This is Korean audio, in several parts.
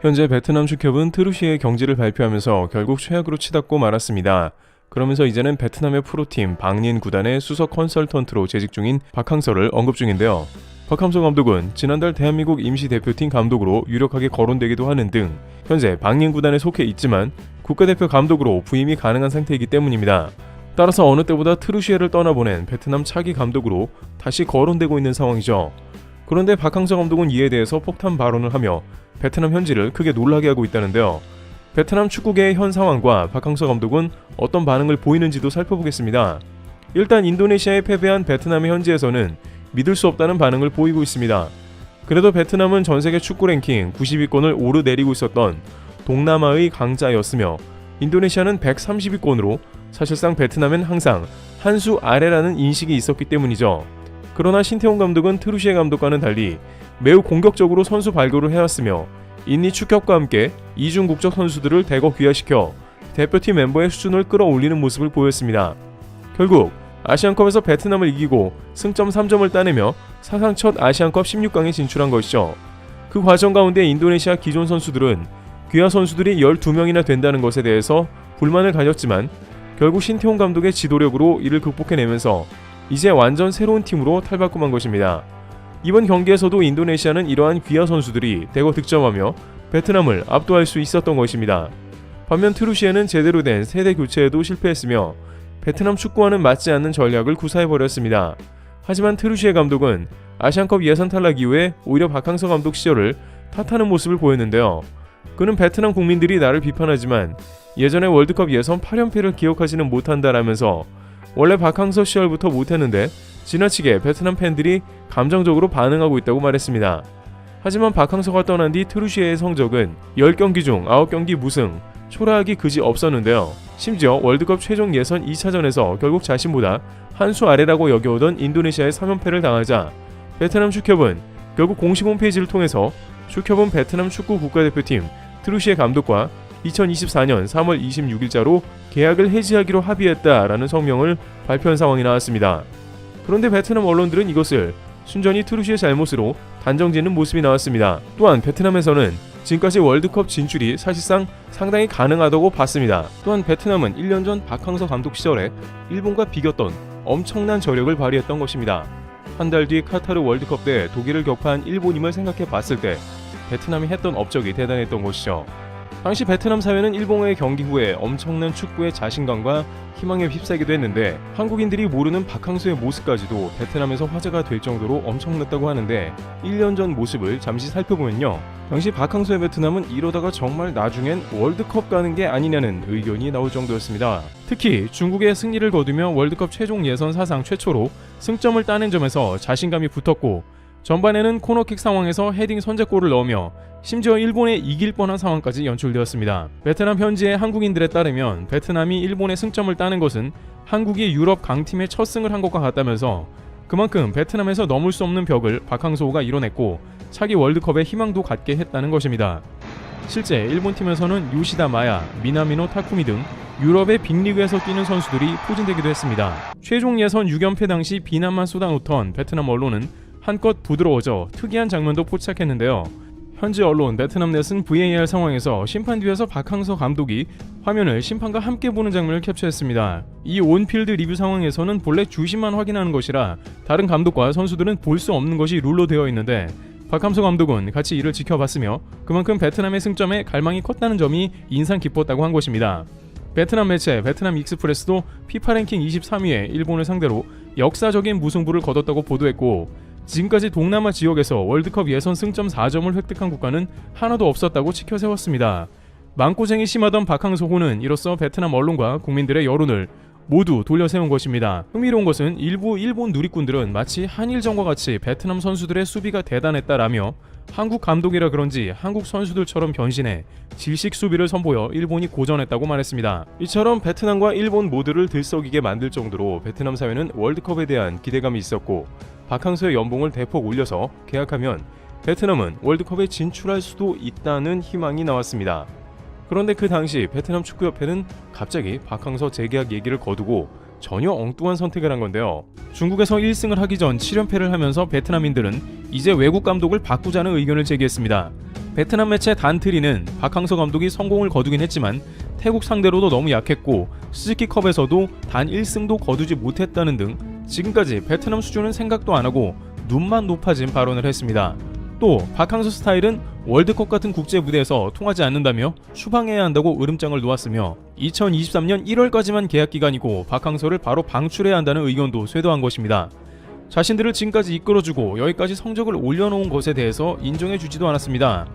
현재 베트남 축협은 트루시의 경지를 발표하면서 결국 최악으로 치닫고 말았습니다. 그러면서 이제는 베트남의 프로팀 방린 구단의 수석 컨설턴트로 재직 중인 박항서를 언급 중인데요. 박항서 감독은 지난달 대한민국 임시 대표팀 감독으로 유력하게 거론되기도 하는 등 현재 방린 구단에 속해 있지만 국가대표 감독으로 부임이 가능한 상태이기 때문입니다. 따라서 어느 때보다 트루시에를 떠나보낸 베트남 차기 감독으로 다시 거론되고 있는 상황이죠. 그런데 박항서 감독은 이에 대해서 폭탄 발언을 하며 베트남 현지를 크게 놀라게 하고 있다는데요. 베트남 축구계의 현 상황과 박항서 감독은 어떤 반응을 보이는지도 살펴보겠습니다. 일단 인도네시아에 패배한 베트남의 현지에서는 믿을 수 없다는 반응을 보이고 있습니다. 그래도 베트남은 전 세계 축구 랭킹 90위권을 오르내리고 있었던 동남아의 강자였으며 인도네시아는 130위권으로 사실상 베트남은 항상 한 수 아래라는 인식이 있었기 때문이죠. 그러나 신태용 감독은 트루시에 감독과는 달리 매우 공격적으로 선수 발굴을 해왔으며 인니 축협과 함께 이중 국적 선수들을 대거 귀화시켜 대표팀 멤버의 수준을 끌어올리는 모습을 보였습니다. 결국 아시안컵에서 베트남을 이기고 승점 3점을 따내며 사상 첫 아시안컵 16강에 진출한 것이죠. 그 과정 가운데 인도네시아 기존 선수들은 귀화 선수들이 12명이나 된다는 것에 대해서 불만을 가졌지만 결국 신태용 감독의 지도력으로 이를 극복해내면서 이제 완전 새로운 팀으로 탈바꿈한 것입니다. 이번 경기에서도 인도네시아는 이러한 귀화 선수들이 대거 득점하며 베트남을 압도할 수 있었던 것입니다. 반면 트루시에는 제대로 된 세대 교체에도 실패했으며 베트남 축구와는 맞지 않는 전략을 구사해버렸습니다. 하지만 트루시에 감독은 아시안컵 예선 탈락 이후에 오히려 박항서 감독 시절을 탓하는 모습을 보였는데요. 그는 베트남 국민들이 나를 비판하지만 예전에 월드컵 예선 8연패를 기억하지는 못한다라면서 원래 박항서 시절부터 못했는데 지나치게 베트남 팬들이 감정적으로 반응하고 있다고 말했습니다. 하지만 박항서가 떠난 뒤 트루시에의 성적은 10경기 중 9경기 무승, 초라하기 그지 없었는데요. 심지어 월드컵 최종 예선 2차전에서 결국 자신보다 한 수 아래라고 여겨오던 인도네시아의 3연패를 당하자 베트남 축협은 결국 공식 홈페이지를 통해서 축협은 베트남 축구 국가대표팀 트루시의 감독과 2024년 3월 26일자로 계약을 해지하기로 합의했다라는 성명을 발표한 상황이 나왔습니다. 그런데 베트남 언론들은 이것을 순전히 트루시의 잘못으로 단정짓는 모습이 나왔습니다. 또한 베트남에서는 지금까지 월드컵 진출이 사실상 상당히 가능하다고 봤습니다. 또한 베트남은 1년 전 박항서 감독 시절에 일본과 비겼던 엄청난 저력을 발휘했던 것입니다. 한 달 뒤 카타르 월드컵 때 독일을 격파한 일본임을 생각해 봤을 때 베트남이 했던 업적이 대단했던 것이죠. 당시 베트남 사회는 일본과의 경기 후에 엄청난 축구의 자신감과 희망에 휩싸이기도 했는데 한국인들이 모르는 박항서의 모습까지도 베트남에서 화제가 될 정도로 엄청났다고 하는데 1년 전 모습을 잠시 살펴보면요. 당시 박항서의 베트남은 이러다가 정말 나중엔 월드컵 가는 게 아니냐는 의견이 나올 정도였습니다. 특히 중국의 승리를 거두며 월드컵 최종 예선 사상 최초로 승점을 따낸 점에서 자신감이 붙었고 전반에는 코너킥 상황에서 헤딩 선제골을 넣으며 심지어 일본에 이길 뻔한 상황까지 연출되었습니다. 베트남 현지의 한국인들에 따르면 베트남이 일본에 승점을 따는 것은 한국이 유럽 강팀의 첫 승을 한 것과 같다면서 그만큼 베트남에서 넘을 수 없는 벽을 박항서호가 이뤄냈고 차기 월드컵에 희망도 갖게 했다는 것입니다. 실제 일본 팀에서는 요시다 마야, 미나미노 타쿠미 등 유럽의 빅리그에서 뛰는 선수들이 포진되기도 했습니다. 최종 예선 6연패 당시 비난만 쏟아놓던 베트남 언론은 한껏 부드러워져 특이한 장면도 포착했는데요. 현지 언론 베트남 넷은 VAR 상황에서 심판 뒤에서 박항서 감독이 화면을 심판과 함께 보는 장면을 캡처했습니다. 이 온필드 리뷰 상황에서는 본래 주심만 확인하는 것이라 다른 감독과 선수들은 볼 수 없는 것이 룰로 되어 있는데 박항서 감독은 같이 이를 지켜봤으며 그만큼 베트남의 승점에 갈망이 컸다는 점이 인상 깊었다고 한 것입니다. 베트남 매체 베트남 익스프레스도 피파 랭킹 23위에 일본을 상대로 역사적인 무승부를 거뒀다고 보도했고 지금까지 동남아 지역에서 월드컵 예선 승점 4점을 획득한 국가는 하나도 없었다고 치켜 세웠습니다. 망고쟁이 심하던 박항서호는 이로써 베트남 언론과 국민들의 여론을 모두 돌려세운 것입니다. 흥미로운 것은 일부 일본 누리꾼들은 마치 한일전과 같이 베트남 선수들의 수비가 대단했다라며 한국 감독이라 그런지 한국 선수들처럼 변신해 질식 수비를 선보여 일본이 고전했다고 말했습니다. 이처럼 베트남과 일본 모두를 들썩이게 만들 정도로 베트남 사회는 월드컵에 대한 기대감이 있었고 박항서의 연봉을 대폭 올려서 계약하면 베트남은 월드컵에 진출할 수도 있다는 희망이 나왔습니다. 그런데 그 당시 베트남 축구협회는 갑자기 박항서 재계약 얘기를 거두고 전혀 엉뚱한 선택을 한 건데요. 중국에서 1승을 하기 전 7연패를 하면서 베트남인들은 이제 외국 감독을 바꾸자는 의견을 제기했습니다. 베트남 매체 단트리는 박항서 감독이 성공을 거두긴 했지만 태국 상대로도 너무 약했고 스즈키컵에서도 단 1승도 거두지 못했다는 등 지금까지 베트남 수준은 생각도 안 하고 눈만 높아진 발언을 했습니다. 또 박항서 스타일은 월드컵 같은 국제 무대에서 통하지 않는다며 추방해야 한다고 으름장을 놓았으며 2023년 1월까지만 계약 기간이고 박항서를 바로 방출해야 한다는 의견도 쇄도한 것입니다. 자신들을 지금까지 이끌어주고 여기까지 성적을 올려놓은 것에 대해서 인정해주지도 않았습니다.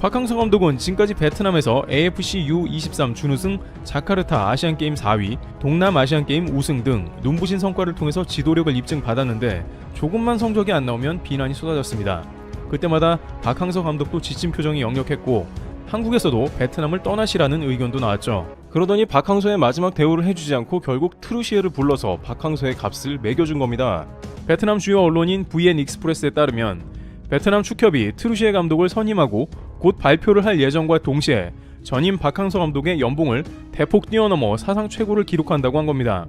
박항서 감독은 지금까지 베트남에서 AFC U23 준우승, 자카르타 아시안게임 4위, 동남 아시안게임 우승 등 눈부신 성과를 통해서 지도력을 입증받았는데 조금만 성적이 안 나오면 비난이 쏟아졌습니다. 그때마다 박항서 감독도 지친 표정이 역력했고 한국에서도 베트남을 떠나시라는 의견도 나왔죠. 그러더니 박항서의 마지막 대우를 해주지 않고 결국 트루시에를 불러서 박항서의 값을 매겨준 겁니다. 베트남 주요 언론인 VN 익스프레스에 따르면 베트남 축협이 트루시에 감독을 선임하고 곧 발표를 할 예정과 동시에 전임 박항서 감독의 연봉을 대폭 뛰어넘어 사상 최고를 기록한다고 한 겁니다.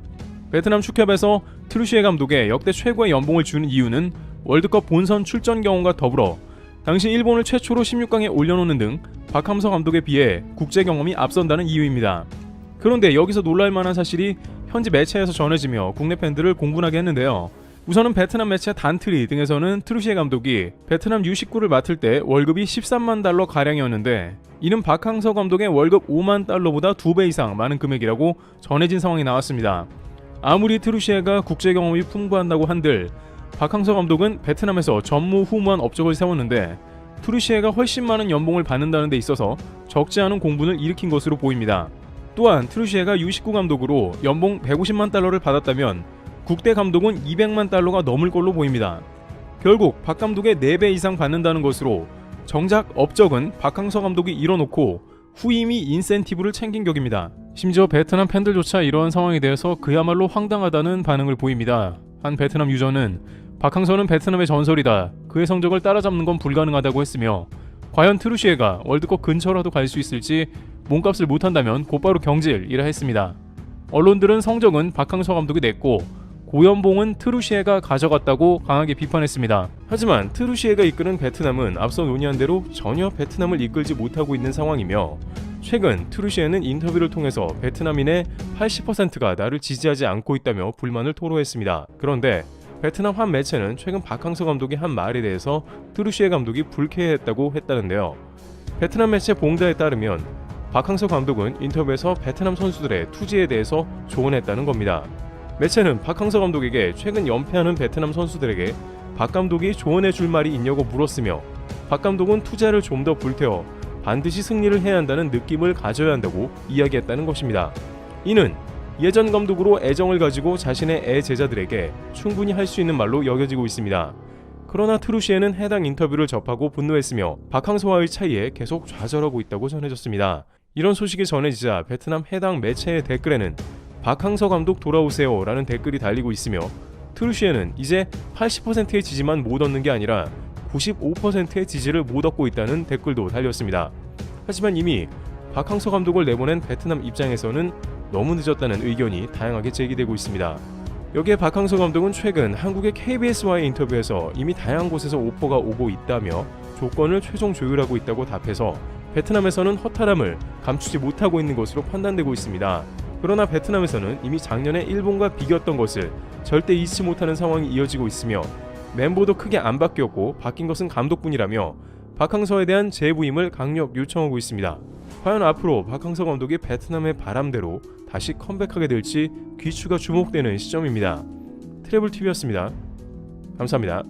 베트남 축협에서 트루시에 감독의 역대 최고의 연봉을 주는 이유는 월드컵 본선 출전 경험과 더불어 당시 일본을 최초로 16강에 올려놓는 등 박항서 감독에 비해 국제 경험이 앞선다는 이유입니다. 그런데 여기서 놀랄 만한 사실이 현지 매체에서 전해지며 국내 팬들을 공분하게 했는데요. 우선은 베트남 매체 단트리 등에서는 트루시에 감독이 베트남 U19를 맡을 때 월급이 13만 달러 가량이었는데 이는 박항서 감독의 월급 5만 달러보다 2배 이상 많은 금액이라고 전해진 상황이 나왔습니다. 아무리 트루시에가 국제 경험이 풍부한다고 한들 박항서 감독은 베트남에서 전무후무한 업적을 세웠는데 트루시에가 훨씬 많은 연봉을 받는다는 데 있어서 적지 않은 공분을 일으킨 것으로 보입니다. 또한 트루시에가 U19 감독으로 연봉 150만 달러를 받았다면 국대 감독은 200만 달러가 넘을 걸로 보입니다. 결국 박 감독의 4배 이상 받는다는 것으로 정작 업적은 박항서 감독이 이뤄놓고 후임이 인센티브를 챙긴 격입니다. 심지어 베트남 팬들조차 이러한 상황에 대해서 그야말로 황당하다는 반응을 보입니다. 한 베트남 유저는 박항서는 베트남의 전설이다. 그의 성적을 따라잡는 건 불가능하다고 했으며 과연 트루시에가 월드컵 근처라도 갈 수 있을지 몸값을 못한다면 곧바로 경질이라 했습니다. 언론들은 성적은 박항서 감독이 냈고 고연봉은 트루시에가 가져갔다고 강하게 비판했습니다. 하지만 트루시에가 이끄는 베트남은 앞서 논의한 대로 전혀 베트남을 이끌지 못하고 있는 상황이며 최근 트루시에는 인터뷰를 통해서 베트남인의 80%가 나를 지지하지 않고 있다며 불만을 토로했습니다. 그런데 베트남 한 매체는 최근 박항서 감독이 한 말에 대해서 트루시에 감독이 불쾌했다고 했다는데요. 베트남 매체 봉다에 따르면 박항서 감독은 인터뷰에서 베트남 선수들의 투지에 대해서 조언했다는 겁니다. 매체는 박항서 감독에게 최근 연패하는 베트남 선수들에게 박 감독이 조언해 줄 말이 있냐고 물었으며 박 감독은 투자를 좀 더 불태워 반드시 승리를 해야 한다는 느낌을 가져야 한다고 이야기했다는 것입니다. 이는 예전 감독으로 애정을 가지고 자신의 애 제자들에게 충분히 할 수 있는 말로 여겨지고 있습니다. 그러나 트루시에는 해당 인터뷰를 접하고 분노했으며 박항서와의 차이에 계속 좌절하고 있다고 전해졌습니다. 이런 소식이 전해지자 베트남 해당 매체의 댓글에는 박항서 감독 돌아오세요 라는 댓글이 달리고 있으며 트루시에는 이제 80%의 지지만 못 얻는 게 아니라 95%의 지지를 못 얻고 있다는 댓글도 달렸습니다. 하지만 이미 박항서 감독을 내보낸 베트남 입장에서는 너무 늦었다는 의견이 다양하게 제기되고 있습니다. 여기에 박항서 감독은 최근 한국의 KBS와의 인터뷰에서 이미 다양한 곳에서 오퍼가 오고 있다며 조건을 최종 조율하고 있다고 답해서 베트남에서는 허탈함을 감추지 못하고 있는 것으로 판단되고 있습니다. 그러나 베트남에서는 이미 작년에 일본과 비겼던 것을 절대 잊지 못하는 상황이 이어지고 있으며 멤버도 크게 안 바뀌었고 바뀐 것은 감독뿐이라며 박항서에 대한 재부임을 강력 요청하고 있습니다. 과연 앞으로 박항서 감독이 베트남의 바람대로 다시 컴백하게 될지 귀추가 주목되는 시점입니다. 트래블 TV였습니다. 감사합니다.